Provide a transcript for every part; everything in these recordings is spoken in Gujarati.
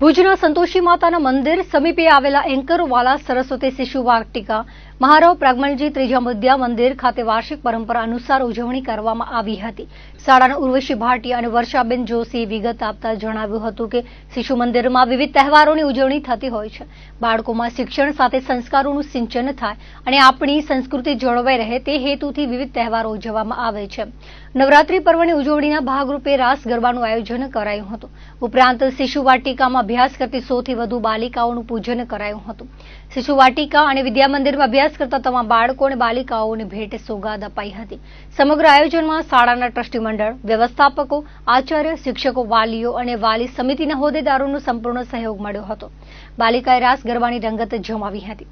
ભુજના સંતોષી માતાના મંદિર સમીપે આવેલા એન્કરવાલા સરસ્વતી શિશુ વાટિકા મહારાવ પ્રાગમણજી ત્રીજા મુદ્યા મંદિર ખાતે વાર્ષિક પરંપરા અનુસાર ઉજવણી કરવામાં આવી હતી. શાળાના ઉર્વશી ભાટી અને વર્ષાબેન જોશીએ વિગત આપતા જણાવ્યું હતું કે શિશુ મંદિરમાં વિવિધ તહેવારોની ઉજવણી થતી હોય છે. બાળકોમાં શિક્ષણ સાથે સંસ્કારોનું સિંચન થાય અને આપણી સંસ્કૃતિ જળવાઈ રહે તે હેતુથી વિવિધ તહેવારો ઉજવવામાં આવે છે. નવરાત્રી પર્વની ઉજવણીના ભાગરૂપે રાસ ગરબાનું આયોજન કરાયું હતું. ઉપરાંત શિશુ વાટિકામાં અભ્યાસ કરતી સોથી વધુ બાલિકાઓનું પૂજન કરાયું હતું. શિશુ અને વિદ્યા અભ્યાસ કરતા તમામ બાળકો અને બાલિકાઓને ભેટ સોગાદ અપાઈ હતી. સમગ્ર આયોજનમાં શાળાના ટ્રસ્ટી મંડળ, વ્યવસ્થાપકો, આચાર્ય, શિક્ષકો, વાલીઓ અને વાલી સમિતિના હોદ્દેદારોનો સંપૂર્ણ સહયોગ મળ્યો હતો. બાલિકાએ રાસ ગરબાની રંગત જમાવી હતી.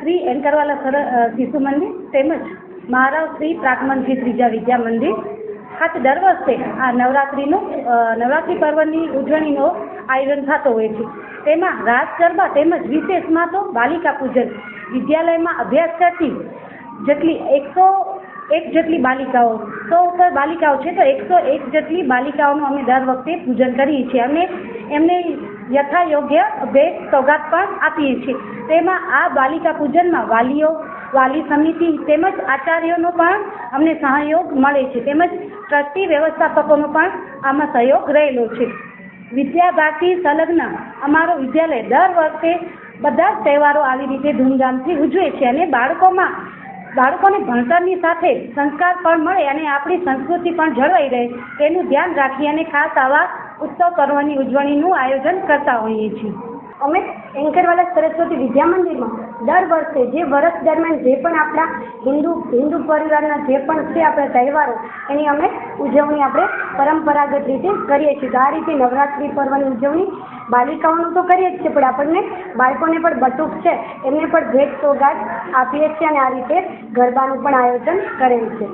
શ્રી એન્કરવાલા સર શિશુ મંદિર તેમજ મહારાવ શ્રી પ્રાગમનજી ત્રીજા વિદ્યા મંદિર. ખાતે દર વર્ષે આ નવરાત્રિનું નવરાત્રિ પર્વની ઉજવણીનો આયોજન થતો હોય છે. તેમાં રાસ ગરબા તેમજ વિશેષમાં તો બાલિકા પૂજન, વિદ્યાલયમાં અભ્યાસ કરતી જેટલી એકસો એક જેટલી બાલિકાઓ, સો ઉપર બાલિકાઓ છે તો એકસો એક જેટલી બાલિકાઓનું અમે દર વખતે પૂજન કરીએ છીએ. અને એમને યથાયોગ્ય ભેટ સોગાત પણ આપીએ છીએ. તેમાં આ બાલિકા પૂજનમાં વાલીઓ, વાલી સમિતિ તેમજ આચાર્યોનો પણ અમને સહયોગ મળે છે. તેમજ ટ્રસ્ટી વ્યવસ્થાપકોનો પણ આમાં સહયોગ રહેલો છે. વિદ્યા ભારતી સંલગ્ન અમારો વિદ્યાલય દર વર્ષે બધા જ તહેવારો આવી રીતે ધૂમધામથી ઉજવે છે અને બાળકોમાં, બાળકોને ભણતરની સાથે સંસ્કાર પણ મળે અને આપણી સંસ્કૃતિ પણ જળવાઈ રહે, તેનું ધ્યાન રાખી અને ખાસ આવા ઉત્સવ પર્વની ઉજવણીનું આયોજન કરતા હોઈએ છીએ. અમે એન્કરવાલા સરસ્વતી વિદ્યા મંદિરમાં દર વર્ષે જે વર્ષ દરમિયાન જે પણ આપણા હિન્દુ હિન્દુ પરિવારના જે પણ છે આપણા તહેવારો, એની અમે ઉજવણી આપણે પરંપરાગત રીતે કરીએ છીએ. આ રીતે નવરાત્રિ પર્વની ઉજવણી બાલિકાઓનું તો કરીએ જ છીએ, પણ આપણને બાળકોને પણ બટુક છે, એમને પણ ભેટ સોગાદ આપીએ છીએ અને આ રીતે ગરબાનું પણ આયોજન કરેલ છે.